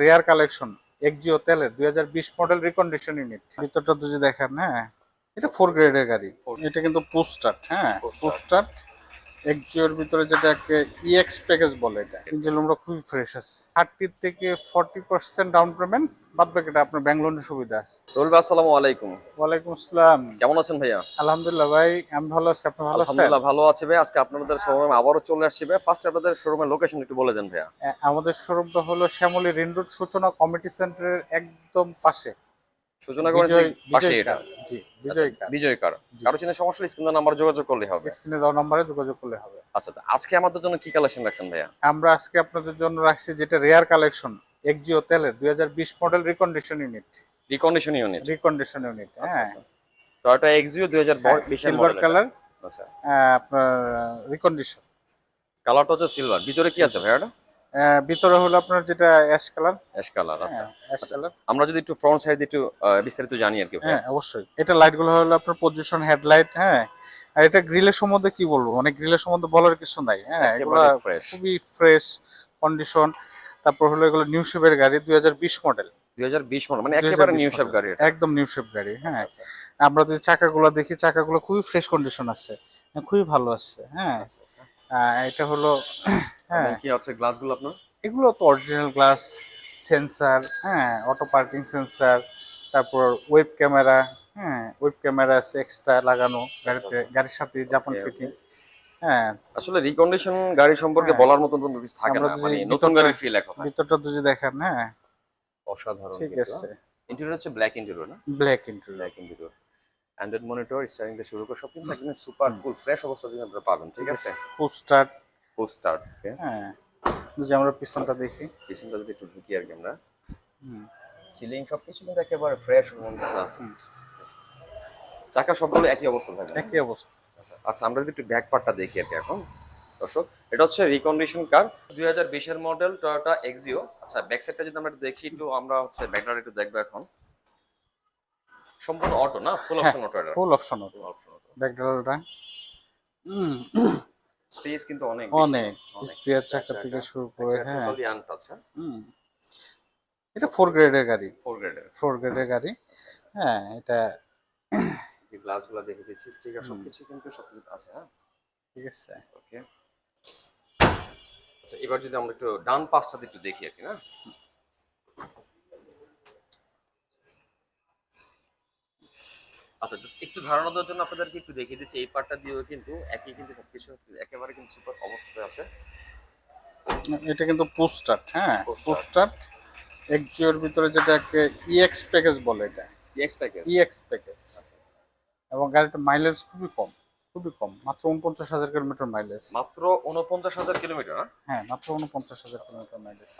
Rare collection Axio তেলের দুই হাজার বিশ মডেল রিকন্ডিশন ইউনিট ভিতরটা যদি দেখেন হ্যাঁ এটা ফোর গ্রেডের গাড়ি। এটা কিন্তু পুস্টার্ট হ্যাঁ। পোস্টার্ট এক্সিওর ভিতরে যেটাকে ইএক্স প্যাকেজ বলে এটা। ইঞ্জিন রুমটা খুবই ফ্রেশ আছে। থার্টি থেকে ফর্টি পার্সেন্ট ডাউন পেমেন্ট বাদ বাকিটা আপনার ব্যাংক লোনের সুবিধা আছে। রুল ভাই আসসালামু আলাইকুম। ওয়ালাইকুম আসসালাম। কেমন আছেন ভাইয়া? আলহামদুলিল্লাহ ভাই আমি ভালো আছি আপনি ভালো আছেন? আলহামদুলিল্লাহ ভালো আছে ভাই। আজকে আপনাদের শোরুমে আবারও চলে আসছি ভাই। ফার্স্ট আপনাদের শোরুমের লোকেশন একটু বলে দেন ভাইয়া। আমাদের শোরুমটা হলো Shyamoli ring road Suchona committee সেন্টারের একদম পাশে। সূচনা করেছি বিজয়- পাশে এটা। জি বিজয় কার বিজয় কার। কারও চিন্তা সমস্যা স্ক্রিনের নাম্বার যোগাযোগ করলে হবে। স্ক্রিনে দেওয়া নম্বরে যোগাযোগ করলে হবে। আচ্ছা তো আজকে আমাদের জন্য কি কালেকশন রাখছেন ভাইয়া? আমরা আজকে আপনাদের জন্য রাখছি যেটা রেয়ার কালেকশন এক্সিও তেলের দুই হাজার বিশ model recondition unit recondition unit recondition unit আচ্ছা হ্যাঁ। আচ্ছা। টয়োটা এক্সিও 2020 সিলভার কালার আচ্ছা। আপনার রিকন্ডিশন কালারটা হচ্ছে সিলভার ভিতরে কি আছে ভাইয়া এটা? ভিতরে হলো আপনার যেটা অ্যাশ কালার অ্যাশ কালার আচ্ছা। অ্যাশ কালার আমরা যদি একটু ফ্রন্ট সাইড একটু বিস্তারিত জানি আর কি হ্যাঁ অবশ্যই। এটা লাইটগুলো হলো আপনার পজিশন হেডলাইট হ্যাঁ। আর এটা গ্রিলের সম্বন্ধে কি বলব? মানে গ্রিলের সম্বন্ধে বলার কিছু নাই হ্যাঁ। এগুলো খুবই ফ্রেশ কন্ডিশন তারপর হলো এগুলো নিউ শেপের গাড়ি দুই হাজার বিশ মডেল 2020 মডেল মানে একেবারে নিউ শেপ গাড়ি একদম নিউ শেপ গাড়ি হ্যাঁ। আচ্ছা, আমরা যদি চাকাগুলো দেখি চাকাগুলো খুবই ফ্রেশ কন্ডিশন আছে। হ্যাঁ, খুবই ভালো আছে হ্যাঁ। আচ্ছা, আচ্ছা। এটা হলো হ্যাঁ। কি আছে গ্লাসগুলো আপনার? এগুলো তো অরিজিনাল গ্লাস সেন্সার হ্যাঁ অটো পার্কিং সেন্সার তারপর ওয়েব ক্যামেরা হ্যাঁ ওয়েব ক্যামেরা আছে এক্সট্রা লাগানো গাড়িতে আচ্ছা। গাড়ির সাথে জাপান ফিটিং হ্যাঁ। আসলে রিকন্ডিশন গাড়ি সম্পর্কে হ্যাঁ। বলার মতো কোনো কিছু থাকে না মানে নতুন গাড়ির ফিল এক কথা ভিতরটা যদি দেখেন হ্যাঁ। অসাধারণ ঠিক আছে। ইন্টেরিয়র হচ্ছে ব্ল্যাক ইন্টেরিয়র না? Black interior black interior android monitor থেকে শুরু করে সব কিন্তু একদম সুপার কুল ফ্রেশ অবস্থা থেকে আপনারা পাবেন ঠিক আছে? পোস্টার হ্যাঁ যদি আমরা পিছনটা দেখি। পিছনটা যদি একটু ঢুকি আর কি আমরা। সিলিং সবকিছু কিন্তু একেবারে ফ্রেশ আছে চাকা সবগুলো একই অবস্থা থাকে একই অবস্থা। আচ্ছা আচ্ছা আমরা যদি একটু ব্যাক পার্টটা দেখি আর কি এখন। দর্শক এটা হচ্ছে রিকন্ডিশন কার দুই হাজার বিশের মডেল টয়োটা এক্সিও আচ্ছা ব্যাক সাইডটা যদি আমরা দেখি একটু আমরা হচ্ছে ব্যাকগ্রাউন্ড একটু দেখব এখন। সম্পূর্ণ অটো না? ফুল অপশন অটো এটা? Full option full option auto ব্যাকগ্রাউন্ডটা স্পেস কিন্তু অনেক অনেক স্পেয়ার চাকা থেকে শুরু করে হ্যাঁ। টোটালি আনটাচ হুম। এটা ফোর গ্রেডের গাড়ি। ফোর গ্রেডের ফোর গ্রেডের গাড়ি। হ্যাঁ এটা যে গ্লাসগুলো দেখে দিচ্ছি স্টিকার সবকিছু কিন্তু সবকিছু আছে হ্যাঁ। ঠিক আছে। ওকে আচ্ছা এবার যদি আমরা একটু ডান পাশটা একটু দেখি আর কি না? আচ্ছা জাস্ট একটু ধারণা দেওয়ার জন্য আপনাদেরকে একটু দেখিয়ে দিচ্ছি এই পার্টটা দিয়েও কিন্তু একই কিন্তু সবকিছু একেবারে কিন্তু সুপার অবস্থাতে আছে। এটা কিন্তু পোস্টার হ্যাঁ। পোস্টার এক্সিওর ভিতরে যেটাকে ইএক্স প্যাকেজ বলে এটা। ইএক্স প্যাকেজ ইএক্স প্যাকেজ এবং গাড়িটা মাইলেজ খুবই কম। খুবই কম মাত্র উনপঞ্চাশ হাজার কিলোমিটার মাইলেজ মাত্র উনপঞ্চাশ হাজার কিলোমিটার হ্যাঁ মাত্র উনপঞ্চাশ হাজার কিলোমিটার মাইলেজ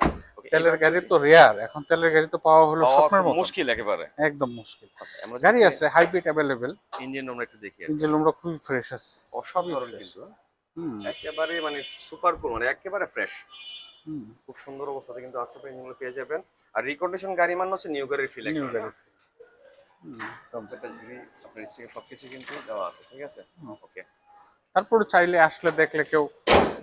তেলের গাড়ি তো রেয়ার এখন তেলের গাড়ি তো পাওয়া হলো স্বপ্নের মতো। মুশকিল একেবারে। একদম মুশকিল। আচ্ছা গাড়ি আছে হাইব্রিড অ্যাভেলেবেল ইঞ্জিন আমরা একটু দেখি। ইঞ্জিন রুমটা খুবই ফ্রেশ আছে। অসাধারণ কিন্তু হ্যাঁ? হুম। একেবারে মানে সুপার কুল মানে একেবারে ফ্রেশ হুম। খুব সুন্দর অবস্থাতে কিন্তু আশেপাশে ইঞ্জিনগুলো পেয়ে যাবেন। আর রিকন্ডিশন গাড়ি মানে হচ্ছে নিউ গাড়ির ফিল নিউ গাড়ি হুম, জিবি আপনার স্টিকার সবকিছু কিন্তু দেওয়া আছে ঠিক আছে? ওকে তারপরে চাইলে আসলে দেখলে কেউ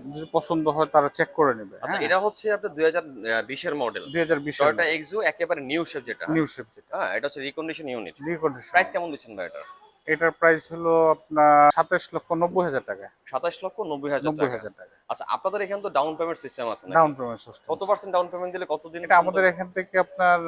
যদি পছন্দ হয় তারা চেক করে নেবে আচ্ছা এটা হচ্ছে আপনার দুই হাজার বিশের মডেল দুই হাজার বিশ টয়োটা এক্সু একেবারে নিউ শেপ যেটা। নিউ শেপ যেটা। হ্যাঁ এটা হচ্ছে রিকন্ডিশন ইউনিট রিকন্ডিশন প্রাইস কেমন দিচ্ছেন ভাই এটা এটার প্রাইস হলো আপনার সাতাশ লক্ষ নব্বই হাজার টাকা। সাতাশ লক্ষ নব্বই হাজার নব্বই হাজার টাকা। আচ্ছা আপনাদের এখানে তো ডাউন পেমেন্ট সিস্টেম আছে ডাউন পেমেন্ট সিস্টেম কত পার্সেন্ট ডাউন পেমেন্ট দিলে কতদিন এটা আমাদের এখান থেকে আপনার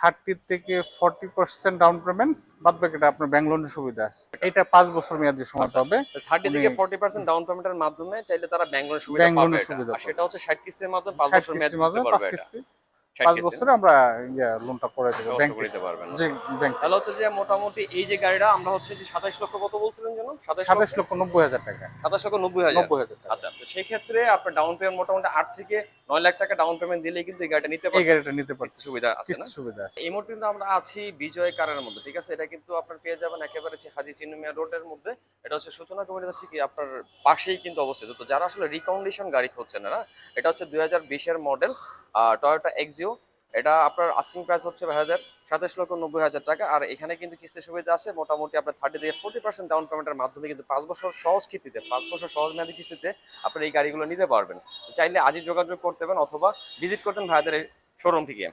থার্টি থেকে ফর্টি পার্সেন্ট ডাউন পেমেন্ট বাদ বাকিটা আপনার ব্যাংক লোনের সুবিধা আছে। এটা পাঁচ বছর মেয়াদি সময় হবে। পাবে থার্টি থেকে ফর্টি পার্সেন্ট ডাউন পেমেন্টের মাধ্যমে চাইলে তারা ব্যাংক লোনের সুবিধা পাবে সেটা হচ্ছে ষাট কিস্তির মাধ্যমে পাঁচ বছর মেয়াদ পাঁচ কিস্তি। 60 পাঁচ বছরে আমরা ইয়া লোনটা করে দেবো ব্যাংক দিতে পারবেন যে ব্যাংক তাহলে হচ্ছে যে মোটামুটি এই যে গাড়িটা আমরা হচ্ছে যে সাতাশ লক্ষ কত বলছিলেন যেন? সাতাশ সাতাশ লক্ষ নব্বই হাজার টাকা। সাতাশ লক্ষ নব্বই হাজার। নব্বই হাজার টাকা। আচ্ছা তো সেই ক্ষেত্রে আপনার ডাউন পেমেন্ট মোটামুটি আট থেকে নয় লাখ টাকা ডাউন পেমেন্ট দিলেই কিন্তু এই গাড়িটা নিতে এই গাড়িটা নিতে সুবিধা আছে না? সুবিধা আছে। এই মুহূর্তে কিন্তু আমরা আছি বিজয় কারের মধ্যে ঠিক আছে? এটা কিন্তু আপনার পেয়ে যাবেন একেবারে হাজি চিনুমিয়া রোডের মধ্যে। এটা হচ্ছে সূচনা কমিটি হচ্ছে কি আপনার পাশেই কিন্তু অবস্থিত। তো যারা আসলে রিকন্ডিশন গাড়ি খুঁজছেন না এটা হচ্ছে দুই হাজার বিশের মডেল টয়োটা এক্সিও এটা আপনার আস্কিং প্রাইস হচ্ছে ভাইয়াদের সাতাশ লক্ষ নব্বই হাজার টাকা, আর এখানে কিন্তু কিস্তি সুবিধা আছে, মোটামুটি আপনার থার্টি থেকে ফোর্টি পার্সেন্ট ডাউন পেমেন্টের মাধ্যমে কিন্তু পাঁচ বছর সহজ কিস্তিতে, পাঁচ বছর সহজ মেয়াদী কিস্তিতে আপনার এই গাড়িগুলো নিতে পারবেন। চাইলে আজই যোগাযোগ করতে পারেন অথবা ভিজিট করতেন ভাইদের শোরুম থেকে।